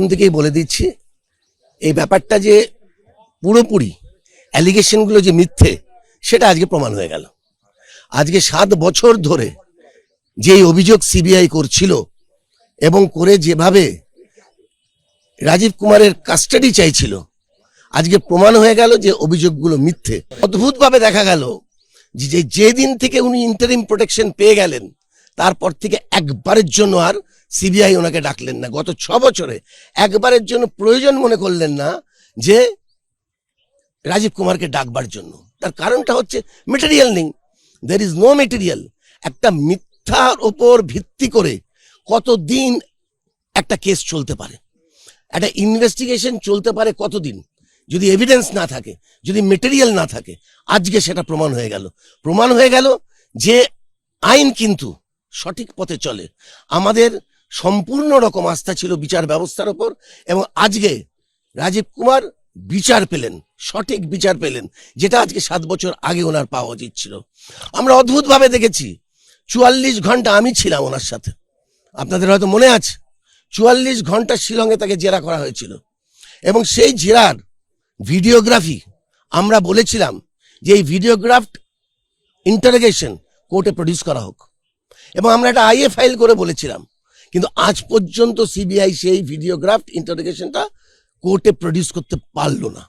প্রথম থেকেই বলে দিচ্ছি, এই ব্যাপারটা যে পুরোপুরি অ্যালিগেশনগুলো যে মিথ্যে, সেটা আজকে প্রমাণ হয়ে গেল। আজকে সাত বছর ধরে যেই অভিযোগ সিবিআই করছিল এবং করে যেভাবে রাজীব কুমারের কাস্টাডি চাইছিল, আজকে প্রমাণ হয়ে গেল যে অভিযোগগুলো মিথ্যে। অদ্ভুতভাবে দেখা গেল যে যেদিন থেকে উনি ইন্টারিম প্রোটেকশন পেয়ে গেলেন তারপর থেকে একবারের জন্য আর সিবিআই ওনাকে ডাকলেন না। গত ছ বছরে একবারের জন্য প্রয়োজন মনে করলেন না যে রাজীব কুমারকে ডাকবার জন্য। তার কারণটা হচ্ছে মেটেরিয়াল নেই। দের ইজ নো মেটেরিয়াল একটা মিথ্যার ওপর ভিত্তি করে কতদিন একটা কেস চলতে পারে। একটা ইনভেস্টিগেশন চলতে পারে কতদিন? যদি এভিডেন্স না থাকে, যদি মেটেরিয়াল না থাকে, আজকে সেটা প্রমাণ হয়ে গেল। প্রমাণ হয়ে গেল যে আইন কিন্তু সঠিক পথে চলে। আমাদের সম্পূর্ণ রকম আস্থা ছিল বিচার ব্যবস্থার ওপর এবং আজকে রাজীব কুমার বিচার পেলেন, সঠিক বিচার পেলেন, যেটা আজকে সাত বছর আগে ওনার পাওয়া উচিত ছিল। আমরা অদ্ভুতভাবে দেখেছি, চুয়াল্লিশ ঘণ্টা আমি ছিলাম ওনার সাথে। আপনাদের হয়তো মনে আছে, চুয়াল্লিশ ঘণ্টা শিলংয়ে তাকে জেরা করা হয়েছিল। এবং সেই জেরার ভিডিওগ্রাফি আমরা বলেছিলাম যে এই ভিডিওগ্রাফ ইন্টারোগেশন কোর্টে প্রডিউস করা হোক। এবং আমরা একটা আইএ ফাইল করে বলেছিলাম। কিন্তু আজ পর্যন্ত সিবিআই সেই ভিডিওগ্রাফ ইন্টারোগেশনটা কোর্টে প্রডিউস করতে পারল না।